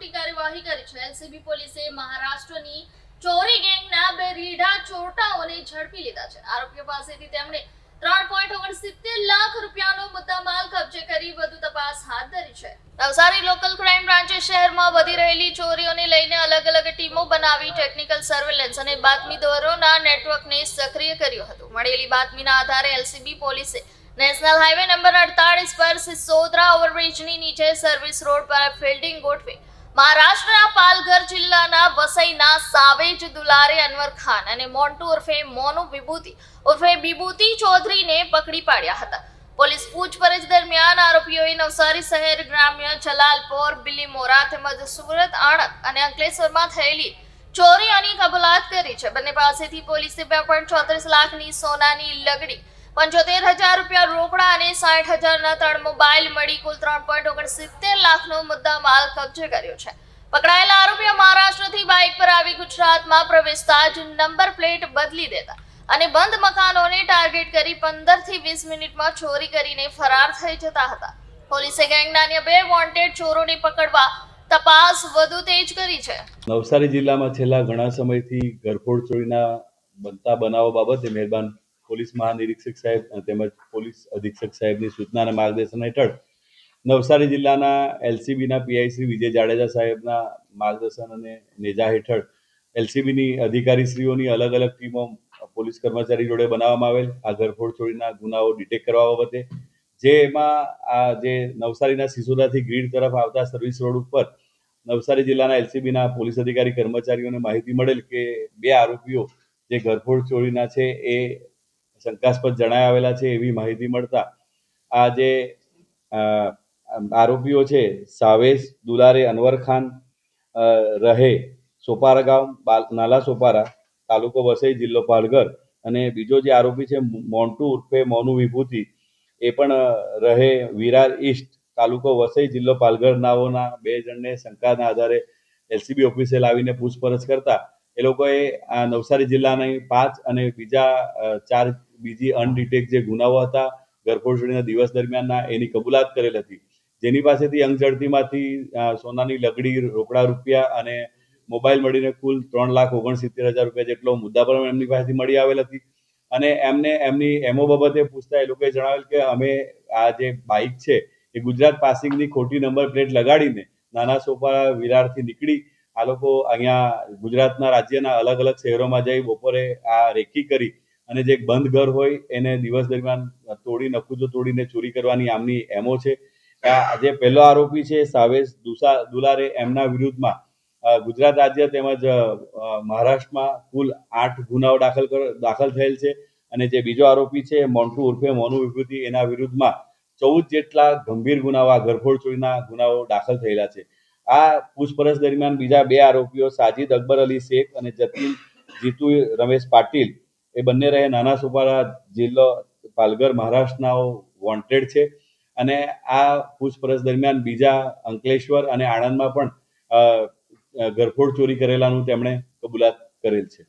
મોટી કાર્યવાહી કરી છે. એલસીબી પોલીસે મહારાષ્ટ્રની ચોરી ગેંગના બે રીઢા ચોરટાઓને ઝડપી લીધા છે. આરોપીઓ પાસેથી તેમણે ત્રણ લાખ રૂપિયાનો મુદ્દામાલ કબજે કરી વધુ તપાસ હાથ ધરી છે. નવસારી લોકલ ક્રાઇમ બ્રાન્ચે શહેરમાં વધી રહેલી ચોરીઓને લઈને અલગ અલગ ટીમો બનાવી ટેકનિકલ સર્વેલન્સ અને બાતમીદારોના નેટવર્કને સક્રિય કર્યું હતું. મળેલી બાતમીના આધારે એલસીબી પોલીસે નેશનલ હાઈવે નંબર અડતાળીસ પર સિસોદરા ઓવરબ્રિજની નીચે સર્વિસ રોડ પર ફિલ્ડિંગ ગોઠવી મહારાષ્ટ્રના પાલઘર જિલ્લાના વસઈના સાવેજ દુલારે અનવર ખાન અને મોન્ટુ ઉર્ફે મોનુ વિભૂતિ ઉર્ફે વિભૂતિ ચૌધરીને પકડી પાડ્યા હતા. પોલીસ પૂછપરછ દરમિયાન આરોપીઓએ નવસારી શહેર ગ્રામ્ય જલાલપોર બિલીમોરા તેમજ સુરત, આણંદ અને અંકલેશ્વરમાં થયેલી ચોરી અને કબૂલાત કરી છે. બંને પાસેથી પોલીસે બે પોઈન્ટ ચોત્રીસ લાખની સોનાની લગડી પંચોતેર હજાર રૂપિયા રોકડા અને સાઠ હજારના ત્રણ મોબાઈલ મળી કુલ ત્રણ પોઈન્ટ ઓગણસિત્તેર લાખનો મુદ્દા માલ કબજે કર્યો છે. પકડાયેલા આરોપીઓ મહારાષ્ટ્રથી બાઇક પર આવી ગુજરાતમાં પ્રવેશતા જ નંબર પ્લેટ બદલી દેતા અને બંધ મકાનોને ટાર્ગેટ કરી પંદરથી વીસ મિનિટમાં ચોરી કરીને ફરાર થઈ જતા હતા. પોલીસે ગેંગના અન્ય બે વોન્ટેડ ચોરોને પકડવા તપાસ વધુ તેજ કરી છે. નવસારી જિલ્લામાં છેલ્લા ઘણા સમયથી ઘરફોડ ચોરીના બનતા બનાવો બાબતે મહેરબાન પોલીસ મહાનિરીક્ષક સાહેબ તેમજ પોલીસ અધિક્ષક સાહેબની સૂચના અને માર્ગદર્શન હેઠળ નવસારી જિલ્લાના એલસીબીના પીઆઈ શ્રી વિજય જાડેજા સાહેબના માર્ગદર્શન અને નેજા હેઠળ એલસીબીની અધિકારીશ્રીઓની અલગ અલગ ટીમો પોલીસ કર્મચારી જોડે બનાવવામાં આવેલ. આ ઘરફોડ ચોરીના ગુનાઓ ડિટેક્ટ કરવા બાબતે જેમાં આ જે નવસારીના સિસોદાથી ગ્રીડ તરફ આવતા સર્વિસ રોડ ઉપર નવસારી જિલ્લાના એલસીબીના પોલીસ અધિકારી કર્મચારીઓને માહિતી મળેલ કે બે આરોપીઓ જે ઘરફોડ ચોરીના છે એ શંકાસ્પદ જણાય આવેલા છે એવી માહિતી મળતા આ જે આરોપીઓ છે સાવેશ દુલારે અનવર ખાન રહે સોપારા ગામ નાલા સોપારા, તાલુકો વસઈ, જિલ્લો પાલઘર અને બીજો જે આરોપી છે મોન્ટુ ઉર્ફે મોનુ વિભૂતિ, એ પણ રહે વિરાર ઈસ્ટ, તાલુકો વસઈ, જિલ્લો પાલઘર. નાઓના બે જણને શંકાના આધારે એલસીબી ઓફિસે લાવીને પૂછપરછ કરતા એ લોકોએ આ નવસારી જિલ્લાની પાંચ અને બીજા ચાર બીજી અનડિટેક જે ગુનાઓ હતા ચોરીના દિવસ દરમિયાનના, એની કબૂલાત કરેલ હતી. જેની પાસેથી અંગ ઝડતીમાંથી સોનાની લગડી, રોકડા રૂપિયા અને મોબાઈલ મળીને કુલ ત્રણ લાખ ઓગણસિત્તેર હજાર રૂપિયા જેટલો મુદ્દા પણ એમની પાસેથી મળી આવેલ હતી. અને એમને, એમની એમઓ બાબતે પૂછતા એ લોકોએ જણાવેલ કે અમે આ જે બાઇક છે, એ ગુજરાત પાસિંગની ખોટી નંબર પ્લેટ લગાડીને નાના સોપા વિરારથી નીકળી આ લોકો અહીંયા ગુજરાતના રાજ્યના અલગ અલગ શહેરોમાં જઈ બપોરે આ રેકી કરી અને જે બંધ ઘર હોય એને દિવસ દરમિયાન તોડી નકુચો તોડીને ચોરી કરવાની આમની એમો છે. જે પહેલો આરોપી છે, સાવેશ દુસા, દુલારે, એમના વિરુદ્ધમાં ગુજરાત રાજ્ય તેમજ મહારાષ્ટ્રમાં કુલ આઠ ગુનાઓ દાખલ દાખલ થયેલ છે. અને જે બીજો આરોપી છે, મોન્ટુ ઉર્ફે મોનુ વિભૂતિ, એના વિરુદ્ધમાં ચૌદ જેટલા ગંભીર ગુનાઓ આ ઘરફોડ ચોરીના ગુનાઓ દાખલ થયેલા છે. આ પૂછપરછ દરમિયાન બીજા બે આરોપીઓ સાજિદ અકબર અલી શેખ અને જતીન જીતુ રમેશ પાટીલ, એ બંને રહે નાના સુપારા જિલ્લો પાલઘર મહારાષ્ટ્રનાઓ વોન્ટેડ છે. અને આ પૂછપરછ દરમિયાન બીજા અંકલેશ્વર અને આણંદમાં પણ ગરફોડ ચોરી કરેલાનું તેમણે કબૂલાત કરેલ છે.